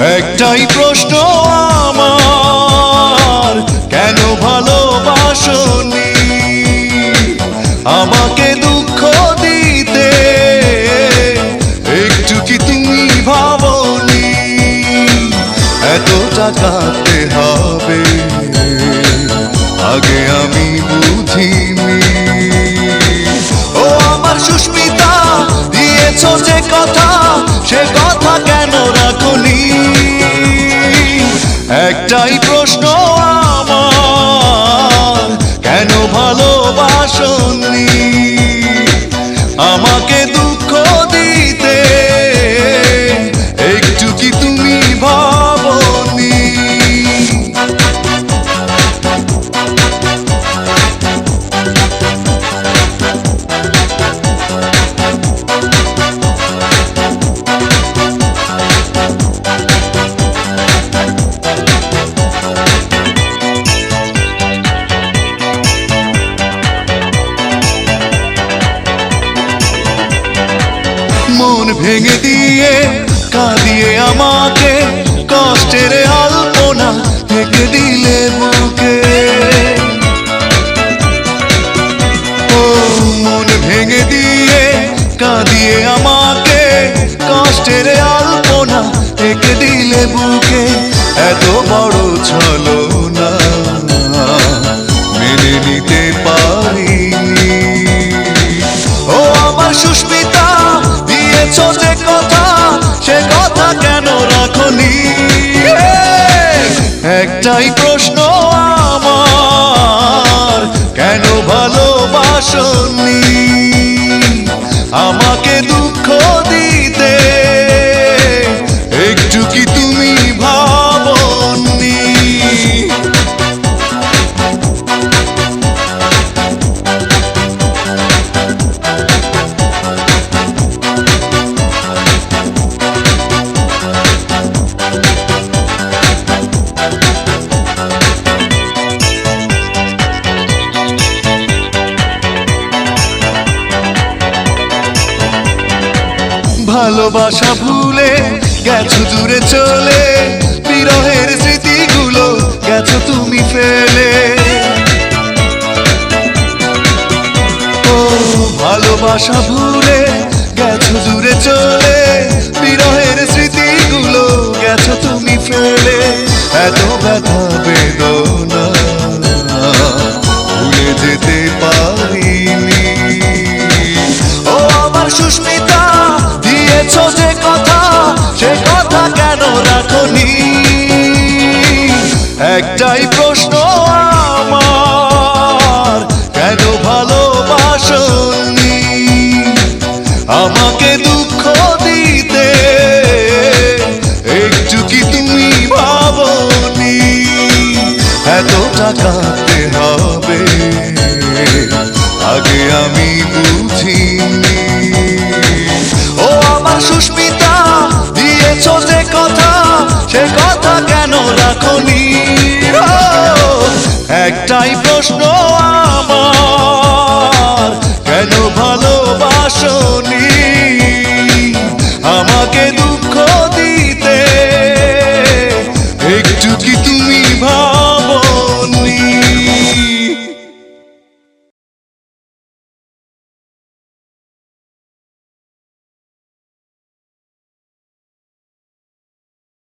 একটাই প্রশ্ন আমার, কেন ভালোবাসনি? আমাকে দুঃখ দিতে একটু কি তুমি ভাবনি? এতটা কাঁদতে হবে। আগে আমি একটাই মন ভেঙে দিয়ে কাঁদিয়ে আমাকে, কষ্টের আলপনা থেকে দিলে বুকে ও মন ভেঙে দিয়ে কাঁদিয়ে আমাকে, কষ্টের আলপনা থেকে দিলে বুকে এত বড় ছলো কথা কেন রাখনি? একটাই প্রশ্ন আমার কেন ভালোবাসনি? আমাকে দুঃখ দিতে একটু কি তুমি ভালোবাসা ভুলে গেছো দূরে চলে, বিরহের স্মৃতিগুলো গেছো তুমি ফেলে। ও, ভালোবাসা ভুলে গেছো দূরে চলে, বিরহের স্মৃতিগুলো গেছো তুমি ফেলে। এত ব্যথা, বেদনা ভুলে যেতে পারিনি। ও, আমার সুস্মিতা দিয়েছ যে কথা সে কথা কেন রাখনি? একটাই প্রশ্ন আমার কেন ভালোবাসনি? আমাকে দুঃখ জানাই প্রশ্ন আমার। কেন ভালোবাসনি? আমাকে দু